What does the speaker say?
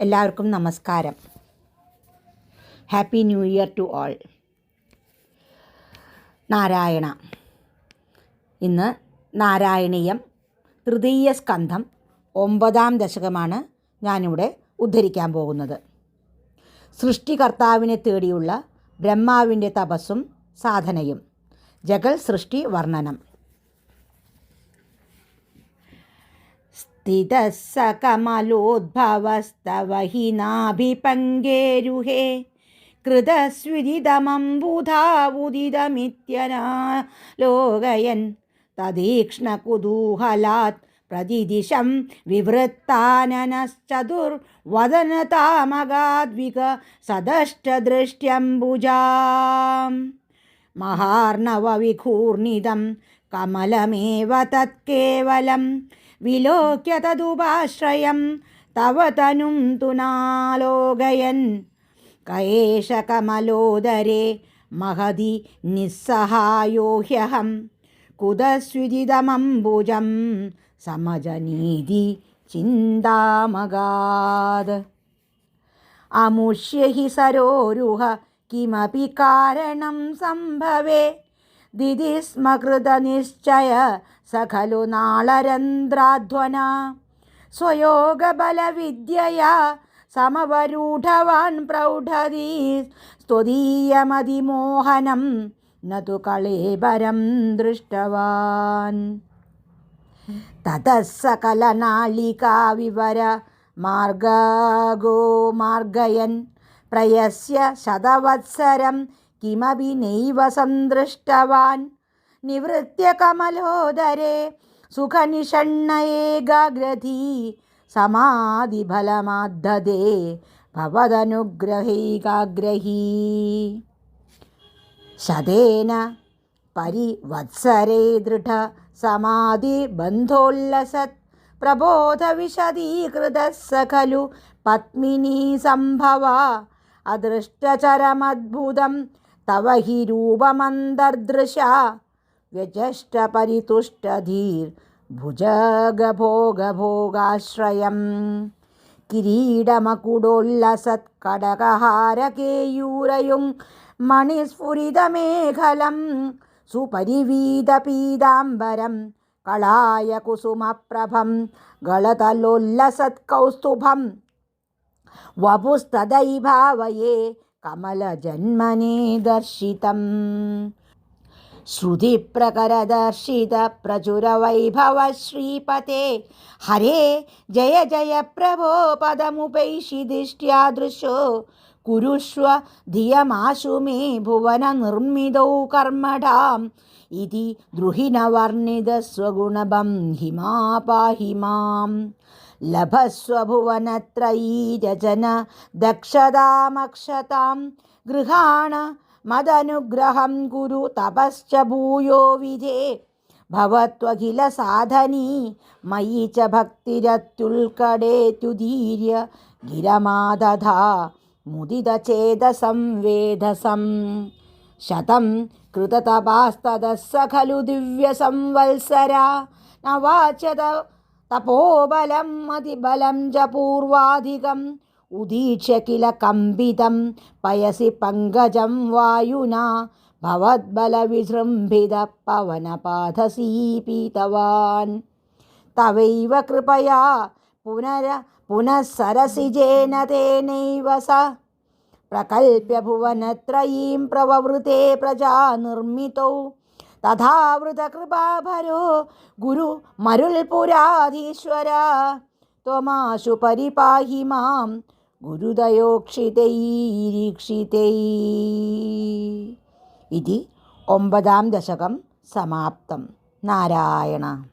എല്ലാവർക്കും നമസ്കാരം. Happy new year to all Narayana. ഇന്ന് നാരായണീയം തൃതീയ സ്കന്ധം ഒമ്പതാം ദശകമാണ് ഞാനിവിടെ ഉദ്ധരിക്കാൻ പോകുന്നത്. സൃഷ്ടികർത്താവിനെ തേടിയുള്ള ബ്രഹ്മാവിന്റെ തപസ്സും സാധനയും. ജഗൽ സൃഷ്ടി വർണനം. स्थितः स कमलोद्भवस्तव हि नाभिपङ्गेरुहे कृतस्विदिदमम्बुधावुदिदमित्यनालोकयन् तदीक्ष्णकुतूहलात् प्रतिदिशं विवृत्ताननश्चतुर्वदनतामगाद्विक सदष्टदृष्ट्यम्बुजाम् महार्णवविघूर्णितं कमलमेव तत्केवलं വിലോക്യ തതുപാശ്രയം തവ തനും തുനാലോകയൻ. കയേഷ കമലോദരേ മഹതി നിസ്സഹായോഹ്യഹം. കുതസ്വിജിതമംബുജം സമജനീതി ചിന്താമകാത് അമുഷ്യ ഹി സരോരുഹ കിമപി കാരണം സംഭവേ? ദിതിസ്മകൃതനിശ്ചയ സഖലു നാളരന്ധ്രാധ്വന. സ്വയോഗബലവിദ്യയാ സമവരൂഢവാൻ പ്രൗഢതി. സ്തുതീയമതിമോഹനം നതു കളേബരം ദൃഷ്ടവാൻ. തതഃ സകലനാളികാവിവര മാർഗാഗോ മാർഗയൻ. പ്രയസ്യ ശതവത്സരം കിമപി നൈവ സന്ദൃഷ്ടവാൻ. നിവൃത്യ കമലോദരേ സുഖനിഷണ്ണയേകാഗ്രധീ സമാധിഫലമാദ്ധതേ ഭവതനുഗ്രഹൈകാഗ്രഹീ. ശതേന പരിവത്സരേ ദൃഢ സമാധിബന്ധോല്ലസത് പ്രബോധവിശദീകൃതഃ സ ഖലു പത്മിനീ സംഭവ അദൃഷ്ടചരമദ്ഭുതം दृढ समाधिबन्धोल्लसत् प्रबोधविशदीकृतः स खलु पद्मिनी सम्भवा अदृष्टचरमद्भुतं तव हि रूपमन्तर्दृशा व्यजष्टपरितुष्टधीर्भुजगभोगभोगाश्रयं किरीडमकुडोल्लसत्कडकहारकेयूरयुं मणिस्फुरितमेखलं सुपरिवीतपीताम्बरं कलाय कुसुमप्रभं गलतलोल्लसत्कौस्तुभं वपुस्तदैभावये कमलजन्मने दर्शितम् श्रुतिप्रकरदर्शितप्रचुरवैभव श्रीपते हरे जय जय प्रभो पदमुपैषि दिष्ट्यादृशो कुरुष्व धियमाशु मे भुवननिर्मितौ कर्मठाम् इति द्रुहिणवर्णितस्वगुणबं हिमा पाहि माम् लभस्व भुवनत्रयी रचन दक्षतामक्षतां गृहाण मदनुग्रहं कुरु तपश्च भूयो विधे भवत्वखिलसाधनी मयि च भक्तिरत्युल्कडेत्युदीर्य गिरमादधा मुदितचेतसंवेधसं शतं कृततपास्ततः स खलु दिव्यसंवत्सरा न वाचत തപോബലം അതിബലം ച പൂർവാധികം ഉദീക്ഷ കില കമ്പിതം പയസി പങ്കജം വായുന. ഭവദ്ബലവിജൃംഭിത പവനപാഥസീപീതവാൻ തവൈവ കൃപയാ പുനര പുനഃസരസിജേന തേനൈവ സ. പ്രകൽപ്യ ഭുവനത്രയീം പ്രവവൃത്തെ പ്രജാ നിർമ്മിതൗ തഥാവൃതകൃപാഭരോ. ഗുരു മരുൾ പുരാധീശ്വര. ത്വമാശു പരിപാഹി മാം. ഗുരുദയോക്ഷിതൈരീക്ഷിതൈ ഇതി ഒമ്പതാം ദശകം സമാപ്തം. നാരായണ.